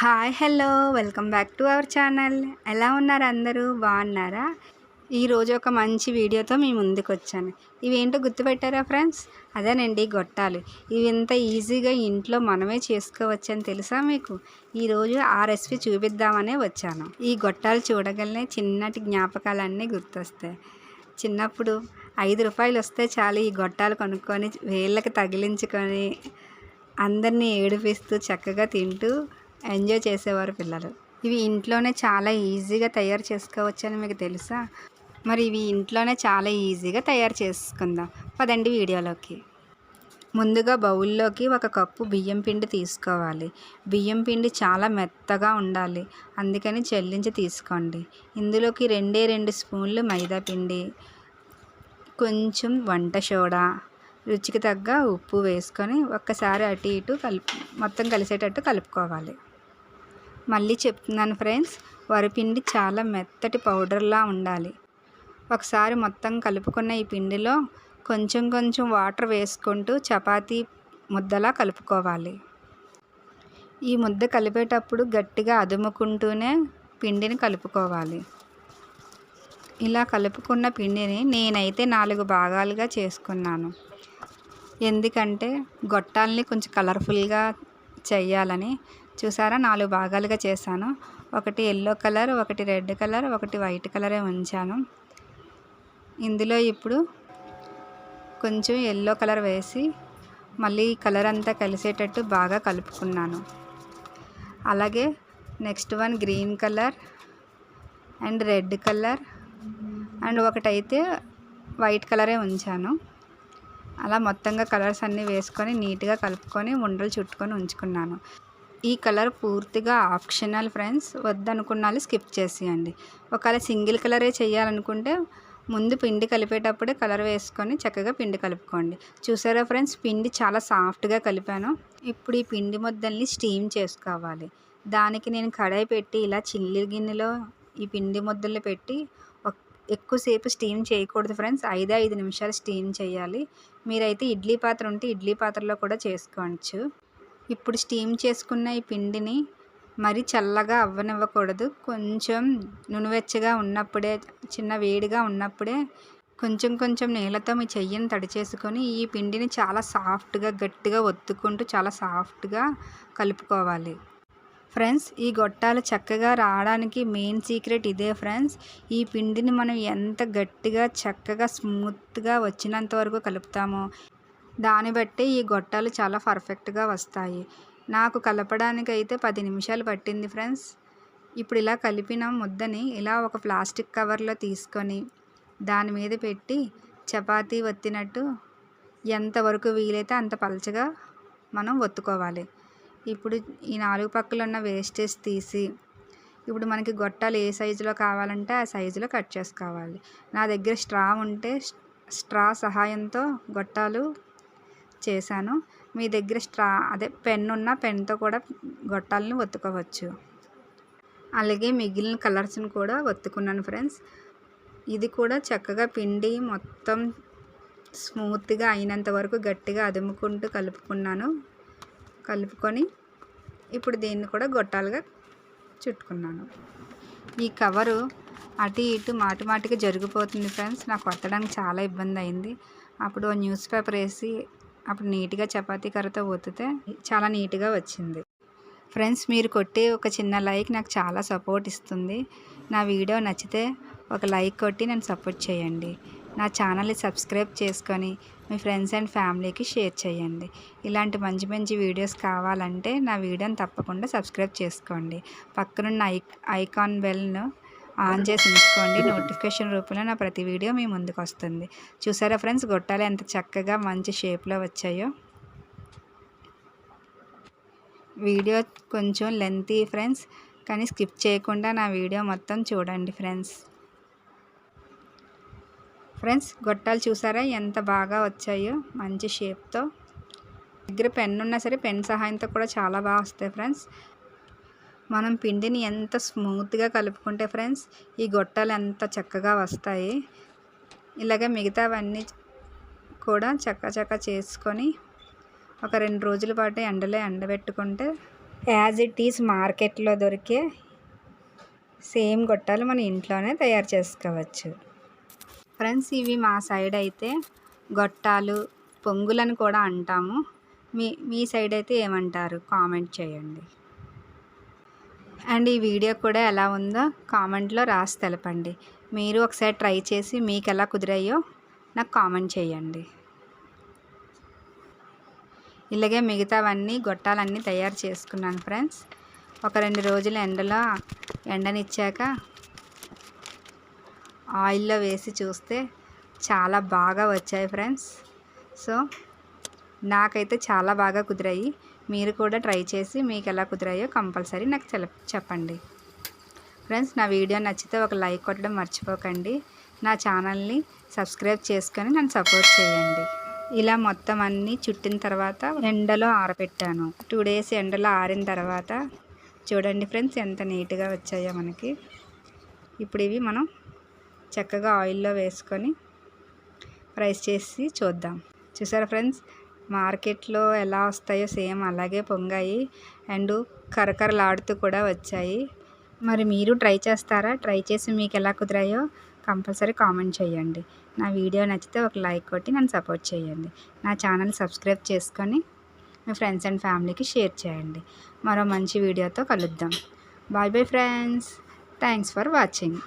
Hi hello. Welcome back to our channel. ఎలా ఉన్నారు అందరూ? బాగున్నారా? ఈరోజు ఒక మంచి వీడియోతో మీ ముందుకు వచ్చాను ఇవేంటో గుర్తుపెట్టారా ఫ్రెండ్స్? అదేనండి గొట్టాలు. ఇవి ఎంత ఈజీగా ఇంట్లో మనమే చేసుకోవచ్చని తెలుసా మీకు? ఈరోజు ఆ రెసిపీ చూపిద్దామనే వచ్చాను. ఈ గొట్టాలు చూడగలనే చిన్నటి జ్ఞాపకాలన్నీ గుర్తొస్తాయి. చిన్నప్పుడు ఐదు రూపాయలు వస్తే చాలు ఈ గొట్టాలు కొనుక్కొని వేళ్ళకి తగిలించుకొని అందరినీ ఏడిపిస్తూ చక్కగా తింటూ ఎంజాయ్ చేసేవారు పిల్లలు. ఇవి ఇంట్లోనే చాలా ఈజీగా తయారు చేసుకోవచ్చని మీకు తెలుసా? మరి ఇవి ఇంట్లోనే చాలా ఈజీగా తయారు చేసుకుందాం. పదండి వీడియోలోకి. ముందుగా బౌల్లోకి ఒక కప్పు బియ్యం పిండి తీసుకోవాలి. బియ్యం పిండి చాలా మెత్తగా ఉండాలి. అందుకని చెల్లించి తీసుకోండి. ఇందులోకి రెండే రెండు స్పూన్లు మైదా పిండి కొంచెం వంట సోడా రుచికి తగ్గ ఉప్పు వేసుకొని ఒక్కసారి అటు ఇటు కలుపు మొత్తం కలిసేటట్టు కలుపుకోవాలి. మళ్ళీ చెప్తున్నాను ఫ్రెండ్స్ వరిపిండి చాలా మెత్తటి పౌడర్లా ఉండాలి. ఒకసారి మొత్తం కలుపుకున్న ఈ పిండిలో కొంచెం కొంచెం వాటర్ వేసుకుంటూ చపాతీ ముద్దలా కలుపుకోవాలి. ఈ ముద్ద కలిపేటప్పుడు గట్టిగా అదుముకుంటూనే పిండిని కలుపుకోవాలి. ఇలా కలుపుకున్న పిండిని నేనైతే నాలుగు భాగాలుగా చేసుకున్నాను. ఎందుకంటే గొట్టాలని కొంచెం కలర్ఫుల్గా చెయ్యాలని. చూసారా? నాలుగు భాగాలుగా చేశాను. ఒకటి ఎల్లో కలర్ ఒకటి రెడ్ కలర్ ఒకటి వైట్ కలరే ఉంచాను. ఇందులో ఇప్పుడు కొంచెం ఎల్లో కలర్ వేసి మళ్ళీ కలర్ అంతా కలిసేటట్టు బాగా కలుపుకున్నాను. అలాగే next one green colour and red colour and ఒకటైతే వైట్ కలరే ఉంచాను. అలా మొత్తంగా కలర్స్ అన్నీ వేసుకొని నీట్గా కలుపుకొని ఉండలు చుట్టుకొని ఉంచుకున్నాను. ఈ కలర్ పూర్తిగా ఆప్షనల్ ఫ్రెండ్స్ వద్దనుకున్న వాళ్ళు స్కిప్ చేసేయండి. ఒకవేళ సింగిల్ కలరే చేయాలనుకుంటే ముందు పిండి కలిపేటప్పుడే కలర్ వేసుకొని చక్కగా పిండి కలుపుకోండి. చూసారా ఫ్రెండ్స్ పిండి చాలా సాఫ్ట్గా కలిపాను. ఇప్పుడు ఈ పిండి ముద్దల్ని స్టీమ్ చేసుకోవాలి. దానికి నేను కడాయి పెట్టి ఇలా చిల్లి గిన్నెలో ఈ పిండి ముద్దలు పెట్టి ఎక్కువసేపు స్టీమ్ చేయకూడదు ఫ్రెండ్స్. ఐదే ఐదు నిమిషాలు స్టీమ్ చేయాలి. మీరైతే ఇడ్లీ పాత్ర ఉంటే ఇడ్లీ పాత్రలో కూడా చేసుకోవచ్చు. ఇప్పుడు స్టీమ్ చేసుకున్న ఈ పిండిని మరీ చల్లగా అవ్వనివ్వకూడదు. కొంచెం నునువెచ్చగా ఉన్నప్పుడే చిన్న వేడిగా ఉన్నప్పుడే కొంచెం కొంచెం నీళ్ళతో మీ చెయ్యిని తడి చేసుకొని ఈ పిండిని చాలా సాఫ్ట్గా గట్టిగా ఒత్తుకుంటూ చాలా సాఫ్ట్గా కలుపుకోవాలి. ఫ్రెండ్స్ ఈ గొట్టాలు చక్కగా రావడానికి మెయిన్ సీక్రెట్ ఇదే ఫ్రెండ్స్. ఈ పిండిని మనం ఎంత గట్టిగా చక్కగా స్మూత్గా వచ్చినంత వరకు కలుపుతామో దాన్ని బట్టి ఈ గొట్టాలు చాలా పర్ఫెక్ట్గా వస్తాయి. నాకు కలపడానికి అయితే పది నిమిషాలు పట్టింది ఫ్రెండ్స్. ఇప్పుడు ఇలా కలిపిన ముద్దని ఇలా ఒక ప్లాస్టిక్ కవర్లో తీసుకొని దాని మీద పెట్టి చపాతీ వత్తినట్టు ఎంతవరకు వీలైతే అంత పలచగా మనం ఒత్తుకోవాలి. ఇప్పుడు ఈ నాలుగు పక్కలు ఉన్న వేస్టేజ్ తీసి ఇప్పుడు మనకి గొట్టాలు ఏ సైజులో కావాలంటే ఆ సైజులో కట్ చేసుకోవాలి. నా దగ్గర స్ట్రా ఉంటే స్ట్రా సహాయంతో గొట్టాలు చేశాను. మీ దగ్గర స్ట్రా అదే పెన్ ఉన్న పెన్తో కూడా గొట్టాలను ఒత్తుకోవచ్చు. అలాగే మిగిలిన కలర్స్ని కూడా ఒత్తుకున్నాను ఫ్రెండ్స్ ఇది కూడా చక్కగా పిండి మొత్తం స్మూత్గా అయినంత వరకు గట్టిగా అదుముకుంటూ కలుపుకున్నాను. కలుపుకొని ఇప్పుడు దీన్ని కూడా గొట్టాలుగా చుట్టుకున్నాను. ఈ కవరు అటు ఇటు మాటిమాటికి జరిగిపోతుంది ఫ్రెండ్స్. నాకు కొట్టడానికి చాలా ఇబ్బంది అయింది. అప్పుడు న్యూస్ పేపర్ వేసి అప్పుడు నీట్గా చపాతీ కర్రతో ఒత్తితే చాలా నీట్గా వచ్చింది. ఫ్రెండ్స్ మీరు కొట్టి ఒక చిన్న లైక్ నాకు చాలా సపోర్ట్ ఇస్తుంది. నా వీడియో నచ్చితే ఒక లైక్ కొట్టి నన్ను సపోర్ట్ చేయండి. నా ఛానల్ని సబ్స్క్రైబ్ చేసుకొని మీ ఫ్రెండ్స్ అండ్ ఫ్యామిలీకి షేర్ చేయండి. ఇలాంటి మంచి మంచి వీడియోస్ కావాలంటే నా వీడియోని తప్పకుండా సబ్స్క్రైబ్ చేసుకోండి. పక్కనున్న ఐ ఐకాన్ బెల్ను ఆన్ చేసి ఉంచుకోండి. నోటిఫికేషన్ రూపంలో నా ప్రతి వీడియో మీ ముందుకు వస్తుంది. చూసారా ఫ్రెండ్స్? గొట్టాలు ఎంత చక్కగా మంచి షేప్లో వచ్చాయో. వీడియో కొంచెం లెంతీ ఫ్రెండ్స్ కానీ స్కిప్ చేయకుండా నా వీడియో మొత్తం చూడండి ఫ్రెండ్స్. ఫ్రెండ్స్ గొట్టాలు చూసారా? ఎంత బాగా వచ్చాయో. మంచి షేప్తో. దగ్గర పెన్ ఉన్నా సరే పెన్ సహాయంతో కూడా చాలా బాగా వస్తాయి ఫ్రెండ్స్. మనం పిండిని ఎంత స్మూత్గా కలుపుకుంటే ఫ్రెండ్స్ ఈ గొట్టాలు ఎంత చక్కగా వస్తాయి. ఇలాగే మిగతావన్నీ కూడా చక్క చక్క చేసుకొని ఒక రెండు రోజుల పాటు ఎండలో ఎండబెట్టుకుంటే యాజ్ ఇట్ ఈస్ మార్కెట్లో దొరికే సేమ్ గొట్టాలు మన ఇంట్లోనే తయారు చేసుకోవచ్చు. ఫ్రెండ్స్ ఇవి మా సైడ్ అయితే గొట్టాలు పొంగులని కూడా అంటాము. మీ మీ సైడ్ అయితే ఏమంటారు? కామెంట్ చేయండి. అండ్ ఈ వీడియో కూడా ఎలా ఉందో కామెంట్లో రాసి తెలపండి. మీరు ఒకసారి ట్రై చేసి మీకు ఎలా కుదిరాయో నాకు కామెంట్ చేయండి. ఇలాగే మిగతావన్నీ గొట్టాలన్నీ తయారు చేసుకున్నాను ఫ్రెండ్స్ ఒక రెండు రోజులు ఎండలో ఎండనిచ్చాక ఆయిల్లో వేసి చూస్తే చాలా బాగా వచ్చాయి ఫ్రెండ్స్. సో నాకైతే చాలా బాగా కుదిరాయి. మీరు కూడా ట్రై చేసి మీకు ఎలా కుదిరాయో కంపల్సరీ నాకు చెప్పండి. ఫ్రెండ్స్ నా వీడియో నచ్చితే ఒక లైక్ కొట్టడం మర్చిపోకండి. నా ఛానల్ని సబ్స్క్రైబ్ చేసుకొని నన్ను సపోర్ట్ చేయండి. ఇలా మొత్తం అన్నీ చుట్టిన తర్వాత ఎండలో ఆరబెట్టాను టూ డేస్ ఎండలో ఆరిన తర్వాత చూడండి ఫ్రెండ్స్ ఎంత నీట్గా వచ్చాయో మనకి. ఇప్పుడు ఇవి మనం చక్కగా ఆయిల్లో వేసుకొని ఫ్రైస్ చేసి చూద్దాం. చూసారా ఫ్రెండ్స్? మార్కెట్లో ఎలా వస్తాయో సేమ్ అలాగే పొంగాయి. అండ్ కరకరలాడుతూ కూడా వచ్చాయి. మరి మీరు ట్రై చేస్తారా? ట్రై చేసి మీకు ఎలా కుదిరాయో కంపల్సరీ కామెంట్ చేయండి. నా వీడియో నచ్చితే ఒక లైక్ కొట్టి నన్ను సపోర్ట్ చేయండి. నా ఛానల్ సబ్స్క్రైబ్ చేసుకొని మీ ఫ్రెండ్స్ అండ్ ఫ్యామిలీకి షేర్ చేయండి. మరో మంచి వీడియోతో కలుద్దాం. Bye bye friends. Thanks for watching.